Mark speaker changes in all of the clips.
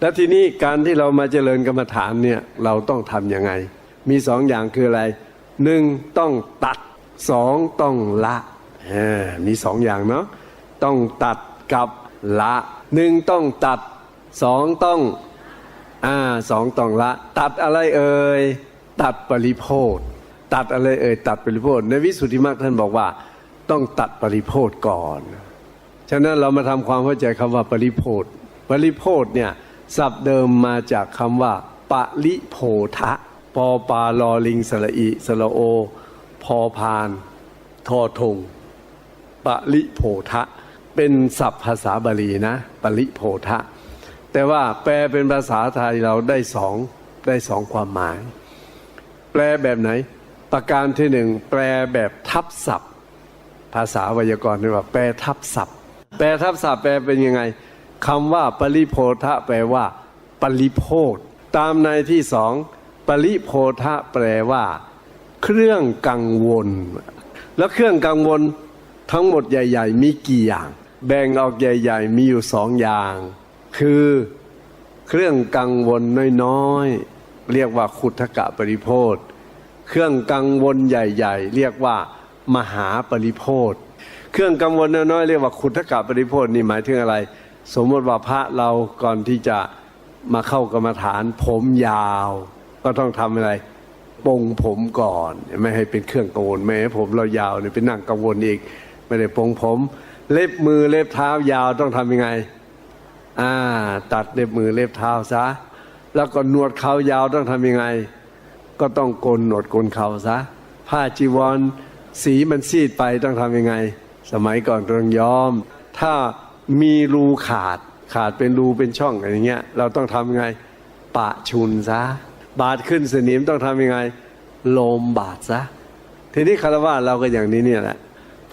Speaker 1: แล้วทีนี้การที่เรามาเจริญกรรมฐานเนี่ยเราต้องทำยังไง มีสองอย่างคืออะไรหนึ่งต้องตัดสองต้องละมีสองอย่างเนาะต้องตัดกับละหนึ่งต้องตัดสองต้องอ่าสองต้องละ ตัดอะไรเอ่ยตัดปริโภทตัดอะไรเอ่ยตัดปริโภทในวิสุทธิมรรคท่านบอกว่า ต้องตัดปริโภทก่อน ฉะนั้นเรามาทำความเข้าใจคำว่าปริโภทปริโภทเนี่ย ศัพท์เดิมมาจากคำว่าปริโภทะปอปาลอลิงสระอิสระโอ พอพานทอทงปริโภทะ เป็นศัพท์ภาษาบาลีนะปริโภทะ แต่ว่าแปลเป็นภาษาไทยเราได้สองได้สองความหมาย แปลแบบไหน ประการที่หนึ่งแปลแบบทับศัพท์ ภาษาไวยากรณ์เรียกว่าแปลทับศัพท์ แปลทับศัพท์แปลเป็นยังไง คำว่าปริโพธะแปลว่า ปริโพธตามในที่สองปริโพธะแปลว่า เครื่องกังวล แล้วเครื่องกังวลทั้งหมดใหญ่ ๆ มีกี่อย่าง แบ่งออกใหญ่ ๆ มีอยู่สองอย่าง คือเครื่องกังวลน้อยๆเรียกว่าขุทกะปริโพธเครื่องกังวลใหญ่ ๆ เรียกว่ามหาปริโพธเครื่องกังวลน้อยๆเรียกว่าขุทกะปริโพธนี่หมายถึงอะไร สมมติว่าพระเราก่อนที่จะมาเข้ากรรมฐาน ผมยาว ก็ต้องทำอะไรปรงผมก่อน ไม่ให้เป็นเครื่องกังวลไม่ให้ผมเรายาวเนี่ยเป็นนั่งกังวลอีก ไม่ได้ปรงผม เล็บมือเล็บเท้ายาวต้องทำยังไง อ่า ตัดเล็บมือเล็บเท้าซะแล้วก็หนวดเขายาวต้องทำยังไง ก็ต้องโกนหนวดโกนเขาซะผ้าจีวรสีมันซีดไปต้องทำยังไง สมัยก่อนต้องย้อม ถ้า มีรูขาดขาดเป็นรูเป็นช่องอะไรเงี้ย เราต้องทำยังไง ปะชุนซะ บาดขึ้นสนิมต้องทำยังไงโลมบาดซะ ทีนี้คารวะเราก็อย่างนี้เนี่ยแหละ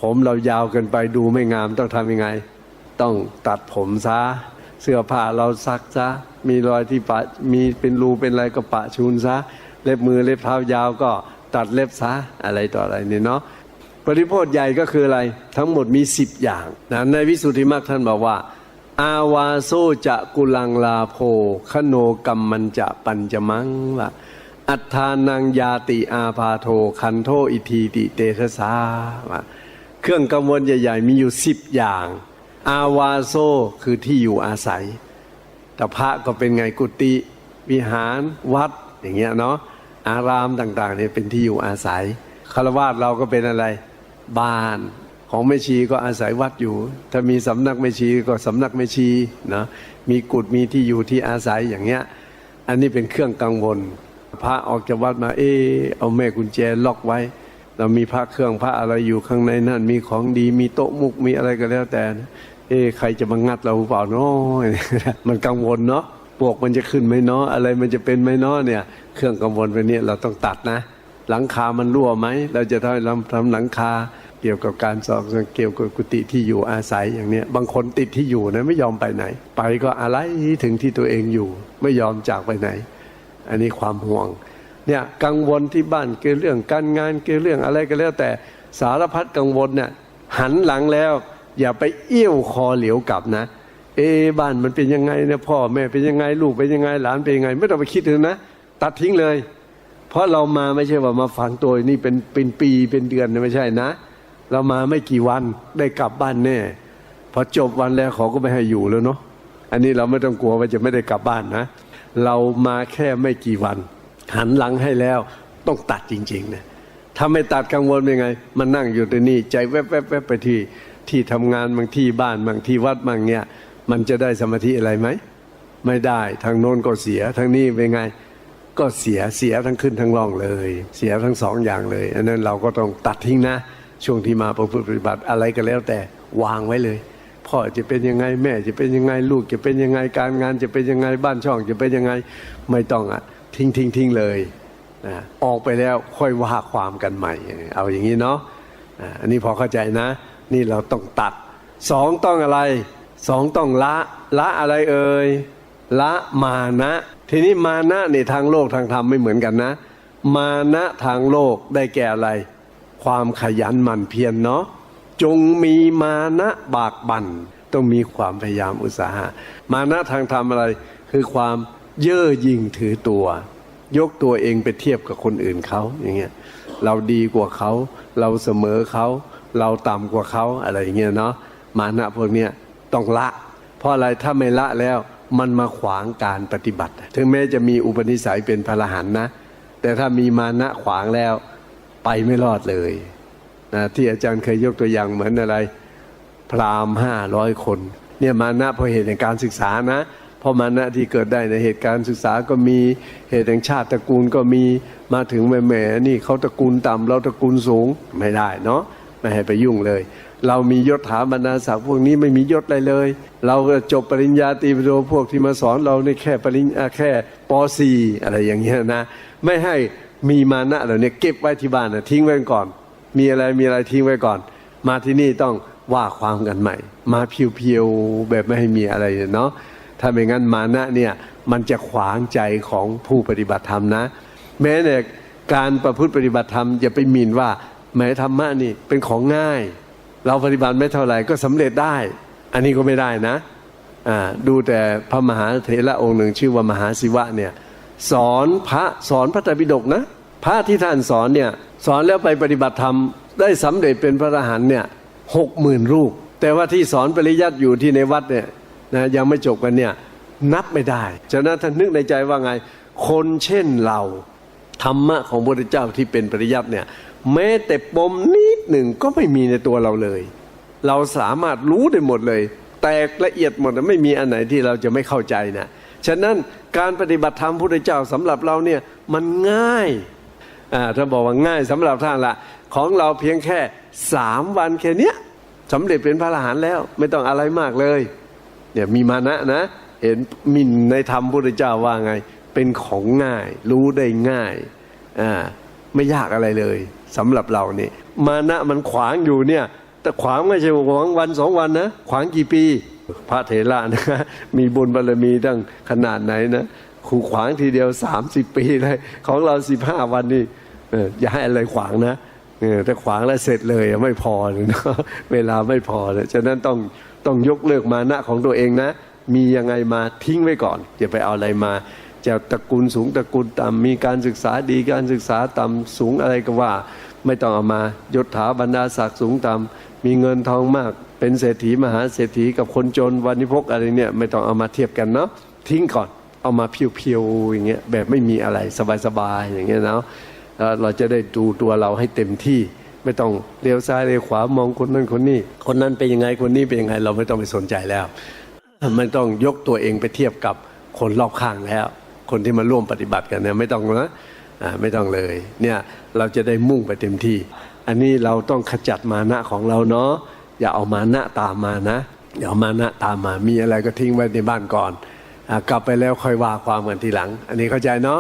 Speaker 1: ผมเรายาวเกินไปดูไม่งามต้องทำยังไง ต้องตัดผมซะ เสื้อผ้าเราซักซะ มีรอยที่ปะมีเป็นรูเป็นอะไรก็ปะชูนซะ เล็บมือเล็บเท้ายาวก็ตัดเล็บซะ อะไรต่ออะไรเนี่ยเนาะ ปริโภทใหญ่ก็คืออะไร ทั้งหมดมีสิบอย่างนะในวิสุทธิมรรคท่านบอกว่า อาวาโซจะกุลังลาโภคโนกรรมมันจะปัญจมังว่าอัฏฐานังยาติอาพาโทคันโทอิทีติเตทสาว่าเครื่องกังวลใหญ่ ๆ มีอยู่สิบอย่าง อาวาโซคือที่อยู่อาศัยแต่พระก็เป็นไงกุฏิวิหารวัดอย่างเงี้ยเนาะอารามต่างๆเนี่ยเป็นที่อยู่อาศัยคารวาสเราก็เป็นอะไร บ้านของแม่ชีก็อาศัยวัดอยู่ ถ้ามีสำนักแม่ชีก็สำนักแม่ชีนะมีกุฏมีที่อยู่ที่อาศัยอย่างเงี้ย อันนี้เป็นเครื่องกังวล พระออกจากวัดมาเออเอาแม่กุญแจล็อกไว้ เรามีพระเครื่องพระอะไรอยู่ข้างในนั่นมีของดีมีโต๊ะมุกมีอะไรก็แล้วแต่ เอ๊ะใครจะมางัดเราหรือเปล่าเนาะมันกังวลเนาะปลวกมันจะขึ้นไหมเนาะอะไรมันจะเป็นไหมเนาะเนี่ย เครื่องกังวลไปเนี่ยเราต้องตัดนะ หลังคามันรั่วไหม เราจะทำทำหลังคา เกี่ยวกับการสอบเกี่ยวกับกุฏิที่อยู่อาศัยอย่างเนี้ย บางคนติดที่อยู่นะไม่ยอมไปไหน ไปก็อะไรถึงที่ตัวเองอยู่ ไม่ยอมจากไปไหน อันนี้ความห่วง เนี่ยกังวลที่บ้านเกี่ยวเรื่องการงานเกี่ยวเรื่องอะไรก็แล้ว แต่สารพัดกังวลเนี่ยหันหลังแล้ว อย่าไปเอี้ยวคอเหลียวกลับนะ เอะบ้านมันเป็นยังไงนะพ่อแม่เป็นยังไงลูกเป็นยังไงหลานเป็นยังไง ไม่ต้องไปคิดถึงนะ ตัดทิ้งเลย เพราะเรามาไม่ใช่ว่ามาฝังตัวนี่เป็นเป็นปีเป็นเดือนไม่ใช่นะ เรามาไม่กี่วันได้กลับบ้านแน่พอจบวันแล้วเขาก็ไม่ให้อยู่แล้วเนาะอันนี้เราไม่ต้องกลัวว่าจะไม่ได้กลับบ้านนะ เรามาแค่ไม่กี่วัน หันหลังให้แล้วต้องตัดจริงๆนะถ้าไม่ตัดกังวลเป็นไง มันนั่งอยู่ที่นี่ ใจแวบแวบแวบไปที่ที่ทำงานบางที่บ้านบางที่วัดบางเนี้ยมันจะได้สมาธิอะไรไหม ไม่ได้ทางโน้นก็เสียทางนี้เป็นไง ก็เสียเสียทั้งขึ้นทั้งล่องเลย เสียทั้งสองอย่างเลยอันนั้นเราก็ต้องตัดทิ้งนะ ช่วงที่มาประพฤติปฏิบัติอะไรก็แล้วแต่วางไว้เลย พ่อจะเป็นยังไงแม่จะเป็นยังไงลูกจะเป็นยังไงการงานจะเป็นยังไงบ้านช่องจะเป็นยังไงไม่ต้องอะทิ้งทิ้งทิ้งเลยนะออกไปแล้วค่อยว่าความกันใหม่ เอาอย่างนี้เนาะอ่าอันนี้พอเข้าใจนะ นี่เราต้องตัดสองต้องอะไรสองต้องละละอะไรเอ่ย ละมานะ ทีนี้มานะในทางโลกทางธรรมไม่เหมือนกันนะ มานะทางโลกได้แก่อะไร ความขยันหมั่นเพียรเนาะจงมีมานะบากบัน่นต้องมีความพยายามอุตสาหะ มานะทางธรรมอะไร คือความเย่อหยิ่งถือตัว ยกตัวเองไปเทียบกับคนอื่นเขาอย่างเงี้ยเราดีกว่าเขา เราเสมอเขา เราต่ำกว่าเขาอะไรอย่างเงี้ยเนาะมานะพวกเนี้ยต้องละ เพราะอะไรถ้าไม่ละแล้ว มันมาขวางการปฏิบัติ ถึงแม้จะมีอุปนิสัยเป็นพระรหันนะ แต่ถ้ามีมานะขวางแล้วไปไม่รอดเลยนะที่อาจารย์เคยยกตัวอย่างเหมือนอะไร พราหมณ์ห้าร้อยคน เนี่ยมานะเพราะเหตุแห่งการศึกษานะเพราะมานะที่เกิดได้ในเหตุการณ์ศึกษาก็มีเหตุแห่งชาติตระกูลก็มีมาถึงแหม่แหม่นี่เขาตระกูลต่ำเราตระกูลสูงไม่ได้เนาะ ไม่ให้ไปยุ่งเลย เรามียศถาบรรดาศักดิ์พวกนี้ไม่มียศอะไรเลย เราจบปริญญาตรีปโดพวกที่มาสอนเราในแค่ปริญญาแค่ป .4 อะไรอย่างเงี้ยนะ ไม่ให้มีมานะเหล่านี้เก็บไว้ที่บ้านนะทิ้งไว้ก่อน มีอะไรมีอะไรทิ้งไว้ก่อน มาที่นี่ต้องว่าความกันใหม่ มาเพียวๆแบบไม่ให้มีอะไรเนาะถ้าไม่งั้นมานะเนี่ยมันจะขวางใจของผู้ปฏิบัติธรรมนะ แม้ในการประพฤติปฏิบัติธรรมอย่าไปหมิ่นว่า แม้ธรรมะนี่เป็นของง่าย เราปฏิบัติไม่เท่าไหร่ก็สำเร็จได้ อันนี้ก็ไม่ได้นะอ่าดูแต่พระมหาเถระองค์หนึ่งชื่อว่ามหาศิวะเนี่ยสอนพระสอนพระไตรปิฎกนะ พระที่ท่านสอนเนี่ยสอนแล้วไปปฏิบัติธรรมได้สำเร็จเป็นพระอรหันต์เนี่ยหกหมื่นรูป แต่ว่าที่สอนปริยัติอยู่ที่ในวัดเนี่ยนะยังไม่จบกันเนี่ยนับไม่ได้ฉะนั้นท่านนึกในใจว่าไง คนเช่นเราธรรมะของพระพุทธเจ้าที่เป็นปริยัติเนี่ย แม้แต่ปมนิดหนึ่งก็ไม่มีในตัวเราเลย เราสามารถรู้ได้หมดเลย แตกละเอียดหมดไม่มีอันไหนที่เราจะไม่เข้าใจนะฉะนั้นการปฏิบัติธรรมพุทธเจ้าสำหรับเราเนี่ยมันง่ายอ่าถ้าบอกว่าง่ายสำหรับท่านละของเราเพียงแค่สามวันแค่เนี้ยสำเร็จเป็นพระอรหันต์แล้วไม่ต้องอะไรมากเลยเนี่ยมีมานะนะ เห็นมินในธรรมพุทธเจ้าว่าไง เป็นของง่าย รู้ได้ง่ายอ่าไม่ยากอะไรเลย สำหรับเรานี่มานะมันขวางอยู่เนี่ย แต่ขวางไม่ใช่ขวางวันสองวันนะ ขวางกี่ปี พระเถระนะมีบุญบารมีตั้งขนาดไหนนะขู่ขวางทีเดียว30ปีเลยของเรา15วันนี่อย่าให้อะไรขวางนะถ้าขวางแล้วเสร็จเลยไม่พอเลยนะเวลาไม่พอเลยฉะนั้นต้องต้องยกเลิกมานะของตัวเองนะ มียังไงมาทิ้งไว้ก่อนอย่าไปเอาอะไรมา จะตระกูลสูงตระกูลต่ำมีการศึกษาดีการศึกษาต่ำสูงอะไรก็ว่า ไม่ต้องเอามายศถาบรรดาศักดิ์สูงต่ำมีเงินทองมาก เป็นเศรษฐีมหาเศรษฐีกับคนจนวันนิพกอะไรเนี่ยไม่ต้องเอามาเทียบกันเนาะทิ้งก่อนเอามาเพียวๆอย่างเงี้ยแบบไม่มีอะไรสบายๆอย่างเงี้ยเนาะเราจะได้ดูตัวเราให้เต็มที่ไม่ต้องเลี้ยวซ้ายเลี้ยวขวามองคนนั้นคนนี้ คนนั้นเป็นยังไงคนนี้เป็นยังไงเราไม่ต้องไปสนใจแล้วมันต้องยกตัวเองไปเทียบกับคนรอบข้างแล้ว คนที่มาร่วมปฏิบัติกันเนี่ยไม่ต้องนะอ่าไม่ต้องเลย เนี่ยเราจะได้มุ่งไปเต็มที่ อันนี้เราต้องขจัดมานะของเราเนาะอย่าเอามานะตามมานะอย่าเอามานะตามมามีอะไรก็ทิ้งไว้ในบ้านก่อนอากลับไปแล้วค่อยว่าความกันทีหลัง อันนี้เข้าใจเนาะ